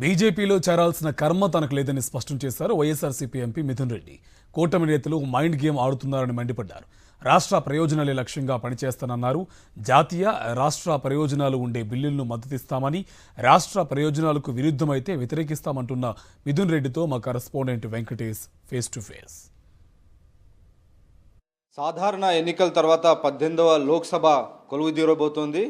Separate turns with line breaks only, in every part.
బీజేపీలో చేరాల్సిన కర్మ తనకు లేదని స్పష్టం చేశారు వైఎస్ఆర్సీపీ ఎంపీ మిథున్ రెడ్డి. కూటమి నేతలు మైండ్ గేమ్ ఆడుతున్నారని మండిపడ్డారు. రాష్ట్ర ప్రయోజనాలే లక్ష్యంగా పనిచేస్తానన్నారు. జాతీయ రాష్ట్ర ప్రయోజనాలు ఉండే బిల్లులను మద్దతిస్తామని రాష్ట్ర ప్రయోజనాలకు విరుద్ధమైతే వ్యతిరేకిస్తామంటున్న మిథున్ రెడ్డితో మా correspondent Venkatesh face to face.
సాధారణ ఎన్నికల తర్వాత పద్దెనిమిదవ లోక్సభ కొలువు తీరబోతోంది.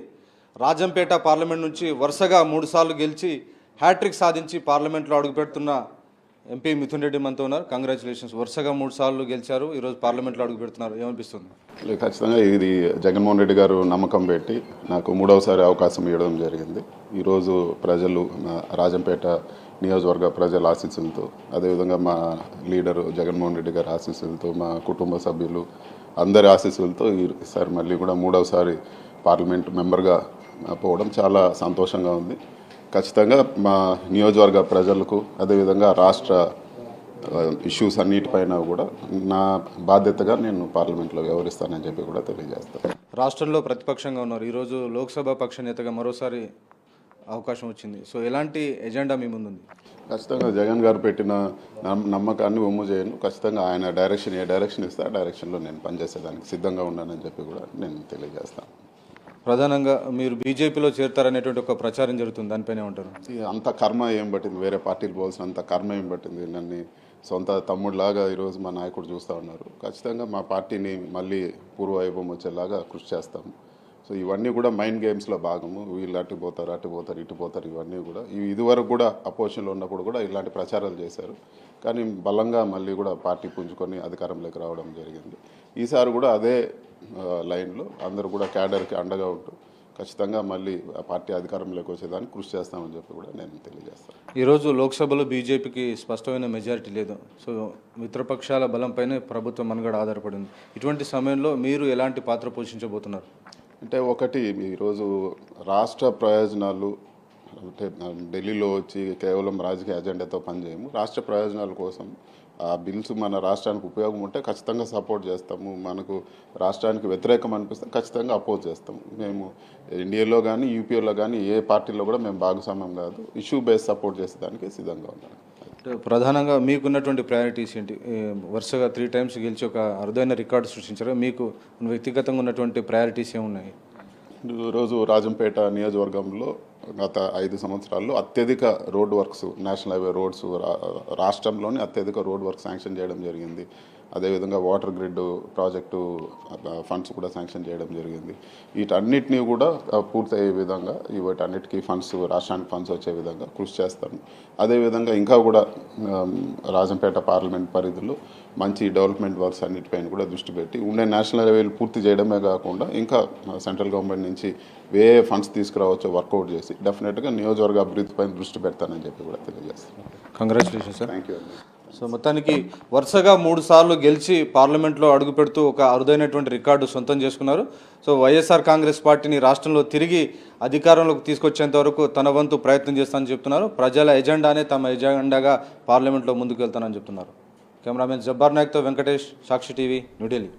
రాజంపేట పార్లమెంట్ నుంచి వరుసగా మూడుసార్లు గెలిచి హ్యాట్రిక్ సాధించి పార్లమెంట్లో అడుగుపెడుతున్న ఎంపీ మిథున్ రెడ్డి మనతో ఉన్నారు. కంగ్రాచులేషన్స్ వరుసగా మూడు సార్లు గెలిచారు. ఈరోజు పార్లమెంట్లో అడుగు పెడుతున్నారు. ఏమనిపిస్తుంది?
ఖచ్చితంగా ఇది జగన్మోహన్ రెడ్డి గారు నమ్మకం పెట్టి నాకు మూడవసారి అవకాశం ఇవ్వడం జరిగింది. ఈరోజు ప్రజలు రాజంపేట నియోజకవర్గ ప్రజల ఆశీస్సులతో అదేవిధంగా మా లీడరు జగన్మోహన్ రెడ్డి గారి ఆశీస్సులతో మా కుటుంబ సభ్యులు అందరి ఆశీస్సులతో ఈసారి మళ్ళీ కూడా మూడవసారి పార్లమెంట్ మెంబర్గా పోవడం చాలా సంతోషంగా ఉంది. ఖచ్చితంగా మా నియోజకవర్గ ప్రజలకు అదేవిధంగా రాష్ట్ర ఇష్యూస్ అన్నిటిపైన కూడా నా బాధ్యతగా నేను పార్లమెంట్లో వ్యవహరిస్తానని చెప్పి కూడా తెలియజేస్తాను.
రాష్ట్రంలో ప్రతిపక్షంగా ఉన్నారు. ఈరోజు లోక్సభ పక్ష నేతగా మరోసారి అవకాశం వచ్చింది. సో ఎలాంటి ఎజెండా మీ ముందుంది?
ఖచ్చితంగా జగన్ గారు పెట్టిన నమ్- నమ్మకాన్ని ఒమ్ము చేయను. ఖచ్చితంగా ఆయన డైరెక్షన్ ఏ డైరెక్షన్ ఇస్తే ఆ డైరెక్షన్లో నేను పనిచేసేదానికి సిద్ధంగా ఉన్నానని చెప్పి కూడా నేను తెలియజేస్తాను.
ప్రధానంగా మీరు బీజేపీలో చేరుతారనేటువంటి ఒక ప్రచారం జరుగుతుంది దానిపైన
ఉంటారు అంత కర్మ ఏం పట్టింది? వేరే పార్టీలు పోవాల్సిన అంత కర్మ ఏం పట్టింది? నన్ను సొంత తమ్ముడిలాగా ఈరోజు మా నాయకుడు చూస్తూ ఉన్నారు. ఖచ్చితంగా మా పార్టీని మళ్ళీ పూర్వవైభవం వచ్చేలాగా కృషి చేస్తాము సో ఇవన్నీ కూడా మైండ్ గేమ్స్లో భాగము. వీళ్ళు అటు పోతారు అటు పోతారు ఇటు పోతారు ఇవన్నీ కూడా. ఇవి ఇదివరకు కూడా అపోజిషన్లో ఉన్నప్పుడు కూడా ఇలాంటి ప్రచారాలు చేశారు. కానీ బలంగా మళ్ళీ కూడా పార్టీ పుంజుకొని అధికారంలోకి రావడం జరిగింది. ఈసారి కూడా అదే లైన్లో అందరూ కూడా క్యాడర్కి అండగా ఉంటూ ఖచ్చితంగా మళ్ళీ ఆ పార్టీ అధికారంలోకి వచ్చేదానికి కృషి చేస్తామని చెప్పి కూడా నేను తెలియజేస్తాను.
ఈరోజు లోక్సభలో బీజేపీకి స్పష్టమైన మెజారిటీ లేదు. సో మిత్రపక్షాల బలంపైనే ప్రభుత్వం మనుగడ ఆధారపడింది. ఇటువంటి సమయంలో మీరు ఎలాంటి పాత్ర పోషించబోతున్నారు?
అంటే ఒకటి ఈరోజు రాష్ట్ర ప్రయోజనాలు అంటే ఢిల్లీలో వచ్చి కేవలం రాజకీయ అజెండాతో పనిచేయము. రాష్ట్ర ప్రయోజనాల కోసం ఆ బిల్స్ మన రాష్ట్రానికి ఉపయోగం ఉంటే ఖచ్చితంగా సపోర్ట్ చేస్తాము. మనకు రాష్ట్రానికి వ్యతిరేకం అనిపిస్తే ఖచ్చితంగా అపోజ్ చేస్తాము. మేము ఇండియాలో కానీ యూపీలో కానీ ఏ పార్టీలో కూడా మేము భాగస్వామ్యం కాదు. ఇష్యూ బేస్ సపోర్ట్ చేసేదానికి సిద్ధంగా ఉన్నాము
అంటే ప్రధానంగా మీకున్నటువంటి ప్రయారిటీస్ ఏంటి? వరుసగా త్రీ టైమ్స్ గెలిచి ఒక అరుదైన రికార్డు సృష్టించారు? మీకు వ్యక్తిగతంగా ఉన్నటువంటి ప్రయారిటీస్ ఏమున్నాయి?
ఈరోజు రాజంపేట నియోజకవర్గంలో గత ఐదు సంవత్సరాల్లో అత్యధిక road works national highway roads రా- రాష్ట్రంలోని అత్యధిక రోడ్ వర్క్ శాంక్షన్ చేయడం జరిగింది. అదేవిధంగా వాటర్ గ్రిడ్ ప్రాజెక్టు ఫండ్స్ కూడా శాంక్షన్ చేయడం జరిగింది. వీటన్నిటినీ కూడా పూర్తయ్యే విధంగా వీటన్నిటికీ ఫండ్స్ రాష్ట్రానికి ఫండ్స్ వచ్చే విధంగా కృషి చేస్తాను అదేవిధంగా ఇంకా కూడా రాజంపేట పార్లమెంట్ పరిధిలో మంచి డెవలప్మెంట్ వర్క్స్ అన్నిటిపైన కూడా దృష్టి పెట్టి ఉండే నేషనల్ హైవేలు పూర్తి చేయడమే కాకుండా ఇంకా సెంట్రల్ గవర్నమెంట్ నుంచి ఏ ఏ ఫండ్స్ తీసుకురావచ్చో వర్కౌట్ చేసి డెఫినెట్గా నియోజకవర్గ అభివృద్ధిపైన దృష్టి పెడతానని చెప్పి కూడా తెలియజేస్తాను
congratulation sir
thank you
so మొత్తానికి వరుసగా మూడు సార్లు గెలిచి పార్లమెంట్లో అడుగు పెడుతూ ఒక అరుదైనటువంటి రికార్డు సొంతం చేసుకున్నారు. సో వైఎస్ఆర్ కాంగ్రెస్ పార్టీని రాష్ట్రంలో తిరిగి అధికారంలోకి తీసుకొచ్చేంత వరకు తన వంతు ప్రయత్నం చేస్తానని చెప్తున్నారు. ప్రజల ఎజెండానే తమ ఎజెండాగా పార్లమెంట్లో ముందుకు వెళ్తానని చెప్తున్నారు. కెమెరామెన్ జబ్బార్ నాయక్తో వెంకటేష్ సాక్షి టీవీ న్యూఢిల్లీ